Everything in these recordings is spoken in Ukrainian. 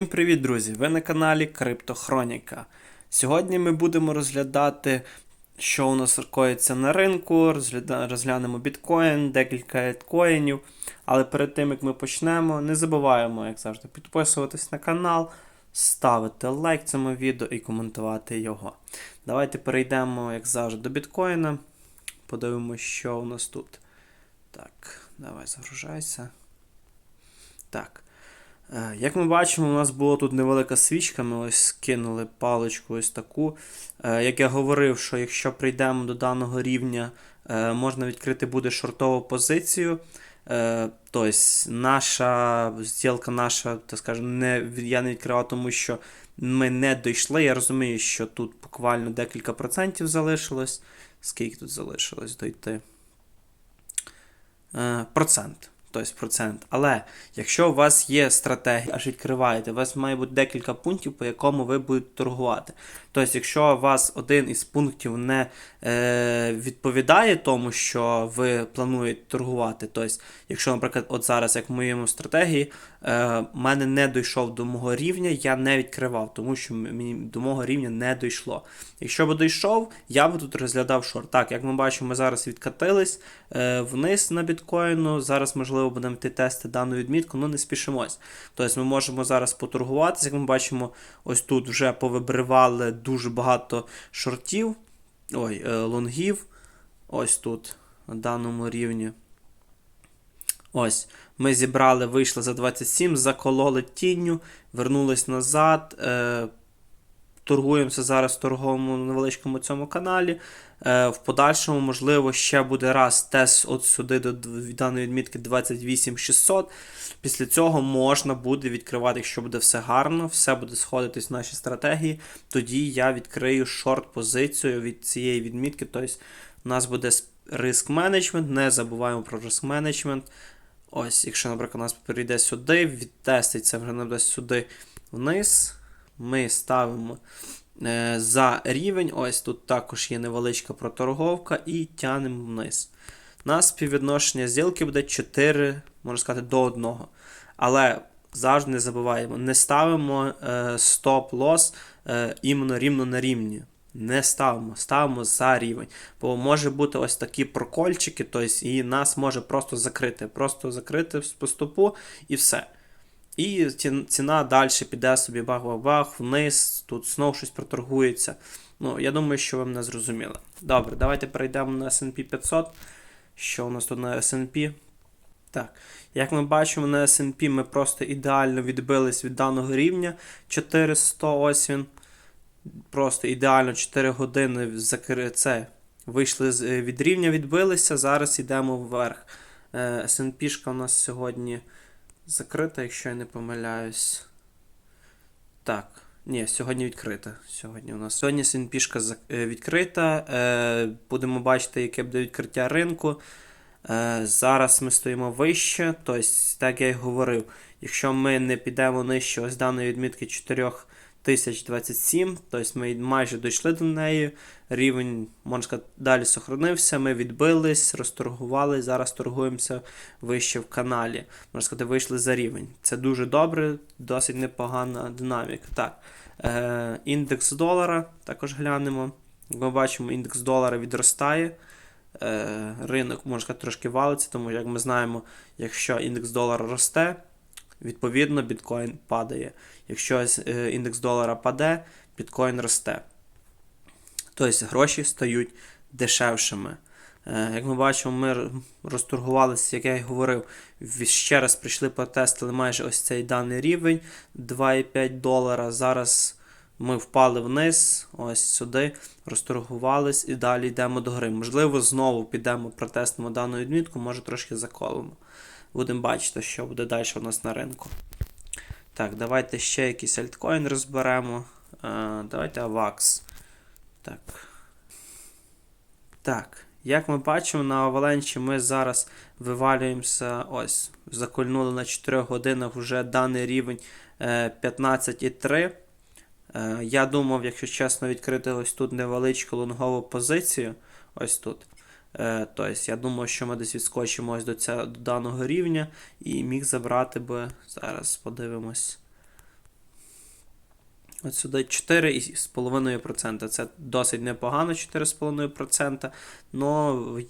Всім привіт, друзі! Ви на каналі Криптохроніка. Сьогодні ми будемо розглядати, що у нас коїться на ринку, розглянемо біткоін, декілька альткоїнів. Але перед тим як ми почнемо, не забуваємо, як завжди, підписуватись на канал, ставити лайк цьому відео і коментувати його. Давайте перейдемо, як завжди, до біткоїна. Подивимося, що у нас тут. Так, давай загружайся. Так. Е, Як ми бачимо, у нас була тут невелика свічка, ми ось скинули паличку ось таку. Е, Як я говорив, що якщо прийдемо до даного рівня, е, можна відкрити буде шортову позицію. Тобто наша зділка наша, так скажемо, не, я не відкривав, тому що ми не дійшли. Я розумію, що тут буквально декілька процентів залишилось. Скільки тут залишилось дойти? Процент. Тобто процент. Але якщо у вас є стратегія, аж відкриваєте, у вас має бути декілька пунктів, по якому ви будете торгувати. Тобто, якщо у вас один із пунктів не е, відповідає тому, що ви плануєте торгувати, тобто, якщо, наприклад, от зараз, як в моєму стратегії, е, мене не дійшов до мого рівня, я не відкривав, тому що мені до мого рівня не дійшло. Якщо б дійшов, я б тут розглядав шорт. Так, як ми бачимо, ми зараз відкатились е, вниз на біткоїну. Зараз, можливо, будемо йти тести дану відмітку, але не спішимось. Тобто ми можемо зараз поторгуватися. Як ми бачимо, ось тут вже повибривали дуже багато шортів, ой, е, лонгів. Ось тут, на даному рівні. Ось, ми зібрали, вийшли за 27, закололи тінню, вернулись назад. Е, торгуємося зараз в торговому невеличкому цьому каналі. Е, в подальшому, можливо, ще буде раз тест от сюди до даної відмітки 28600. Після цього можна буде відкривати, якщо буде все гарно, все буде сходитись в нашій стратегії. Тоді я відкрию шорт-позицію від цієї відмітки. Тобто у нас буде риск менеджмент, не забуваємо про риск менеджмент. Ось, якщо, наприклад, у нас перейде сюди, відтестить це вже нам дасть сюди вниз. Ми ставимо е, за рівень. Ось тут також є невеличка проторговка, і тянемо вниз. У нас співвідношення зділки буде 4, можна сказати, до 1. Але завжди не забуваємо, не ставимо е, стоп-лос е, іменно рівно на рівні. Не ставимо, ставимо за рівень. Бо може бути ось такі прокольчики, тобто і нас може просто закрити. Просто закрити по стопу і все. І ціна далі піде собі бах-бах-бах, вниз, тут знов щось проторгується. Ну, я думаю, що ви мене зрозуміли. Добре, давайте перейдемо на SP 500. Що у нас тут на SP? Так, як ми бачимо, на SP ми просто ідеально відбились від даного рівня 400, ось він. Просто ідеально 4 години закри... це, вийшли е, від рівня, відбилися, зараз йдемо вверх. Е, SP-шка у нас сьогодні закрита, якщо я не помиляюсь. Так. Ні, сьогодні відкрита. Сьогодні у нас. Сьогодні СНПшка відкрита. Е, будемо бачити, яке буде відкриття ринку. Е, зараз ми стоїмо вище. Тобто, так я й говорив, якщо ми не підемо нижче ось даної відмітки 4027, тобто ми майже дійшли до неї. Рівень, можна сказати, далі сохранився. Ми відбились, розторгували. Зараз торгуємося вище в каналі. Можна сказати, вийшли за рівень. Це дуже добре, досить непогана динаміка. Так. Е, індекс долара також глянемо. Ми бачимо, індекс долара відростає. Е, ринок, можна сказати, трошки валиться, тому як ми знаємо, якщо індекс долара росте, відповідно біткоін падає. Якщо е, індекс долара паде, біткоін росте. Тобто гроші стають дешевшими. Е, Як ми бачимо, ми розторгувалися, як я й говорив, ще раз прийшли потестили майже ось цей даний рівень 2,5 долара. Зараз ми впали вниз, ось сюди, розторгувались і далі йдемо до гри. Можливо, знову підемо, протестимо дану відмітку, може трошки заколимо. Будемо бачити, що буде далі у нас на ринку. Так, давайте ще якийсь альткоін розберемо. Е, давайте AVAX. Так. Так. Як ми бачимо, на Аваленчі ми зараз вивалюємося. Ось, закольнули на 4 годинах вже даний рівень е, 15,3. Е, Я думав, якщо чесно, відкрити ось тут невеличку лонгову позицію. Ось тут. Е, Тобто, я думав, що ми десь відскочимо ось до, ця, до даного рівня і міг забрати би. Зараз подивимось. От сюди 4,5%. Це досить непогано, 4,5%. Ну,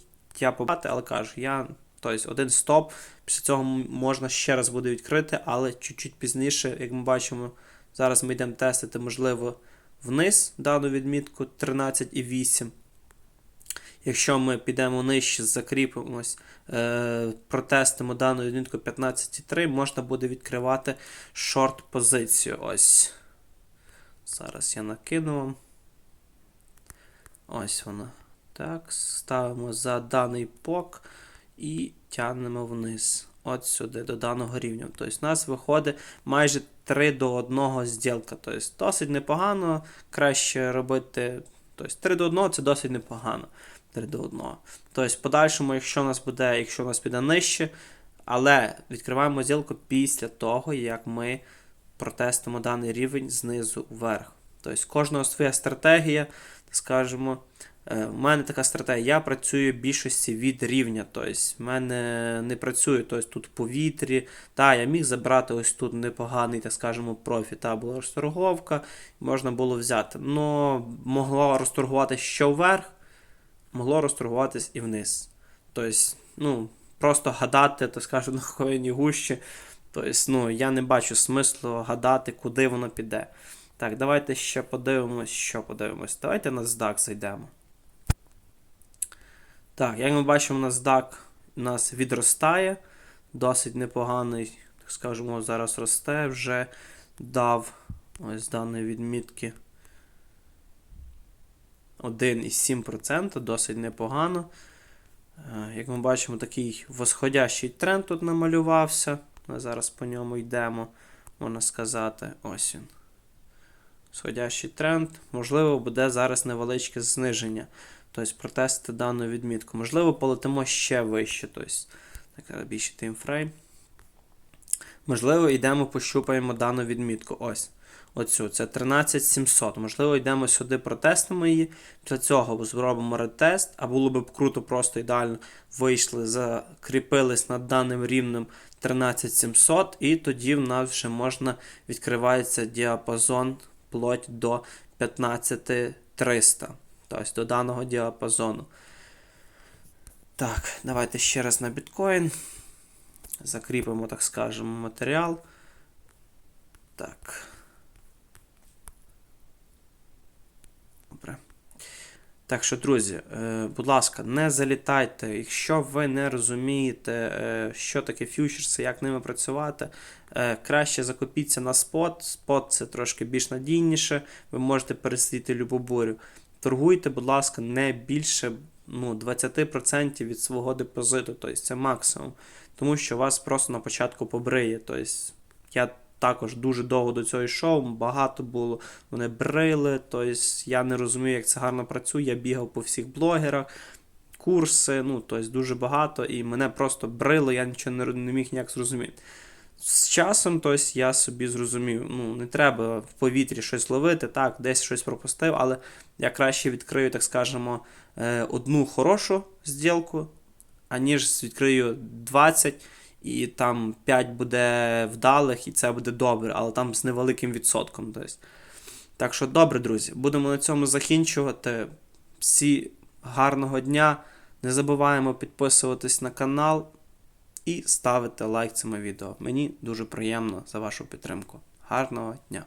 я побати, але кажу, я. Тобто один стоп. Після цього можна ще раз буде відкрити, але чуть-чуть пізніше, як ми бачимо, зараз ми йдемо тестити, можливо, вниз дану відмітку 13,8. Якщо ми підемо нижче, закріпимось, е, протестимо дану відмітку 15,3, можна буде відкривати шорт позицію. Ось. Зараз я накину вам. Ось вона. Так, ставимо за даний пок і тягнемо вниз. От сюди, до даного рівня. Тобто, у нас виходить майже 3 до 1 зділка. Тобто, досить непогано. Краще робити. Тобто, 3 до 1 це досить непогано. 3 до 1. Тобто, в подальшому, якщо у нас буде, якщо у нас піде нижче, але відкриваємо зділку після того, як ми протестимо даний рівень знизу вверх. Тобто, кожного своя стратегія, скажімо. Е, У мене така стратегія. Я працюю в більшості від рівня. Тобто, в мене не працює тобто, тут в повітрі. Та, я міг забрати ось тут непоганий, так скажемо, профі. Та була розторговка, можна було взяти. Но могло розторгувати що вверх, могло розторгуватись і вниз. Тобто, ну, просто гадати, так скажу, на хвилині гущі. Тобто, ну, я не бачу смислу гадати, куди воно піде. Так, давайте ще подивимось, що подивимось. Давайте на NASDAQ зайдемо. Так, як ми бачимо, NASDAQ у нас відростає. Досить непоганий, так скажемо, зараз росте, вже дав ось даної відмітки 1,7%, досить непогано. Е, Як ми бачимо, такий восходящий тренд тут намалювався. Ми зараз по ньому йдемо, можна сказати, ось він. Сходящий тренд. Можливо, буде зараз невеличке зниження. Тобто протестити дану відмітку. Можливо, полетимо ще вище. Тобто, так, таймфрейм. Можливо, йдемо, пощупаємо дану відмітку. Ось. Оцю. Це 13700. Можливо, йдемо сюди, протестимо її. Після цього зробимо ретест, а було б круто, просто ідеально вийшли, закріпились над даним рівнем 13700, і тоді в нас вже можна відкривається діапазон вплоть до 15300. Тобто до даного діапазону. Так, давайте ще раз на біткоін. Закріпимо, так скажемо, матеріал. Так. Добре. Так що, друзі, е, будь ласка, не залітайте. Якщо ви не розумієте, е, що таке фьючерси, як ними працювати, е, краще закупіться на спот. Спот це трошки більш надійніше, ви можете пересидіти любу бурю. Торгуйте, будь ласка, не більше ну, 20% від свого депозиту, тобто це максимум. Тому що вас просто на початку побриє. Тобто я також дуже довго до цього йшов, багато було. Вони брили, тобто я не розумію, як це гарно працює. Я бігав по всіх блогерах, курси, ну, тобто дуже багато, і мене просто брило, я нічого не, не міг ніяк зрозуміти. З часом тобто, я собі зрозумів, ну, не треба в повітрі щось ловити, так, десь щось пропустив, але я краще відкрию, так скажемо, е, одну хорошу зділку, аніж відкрию 20 і там 5 буде вдалих, і це буде добре, але там з невеликим відсотком. Тобто. Так що, добре, друзі, будемо на цьому закінчувати. Всі гарного дня. Не забуваємо підписуватись на канал і ставити лайк цьому відео. Мені дуже приємно за вашу підтримку. Гарного дня!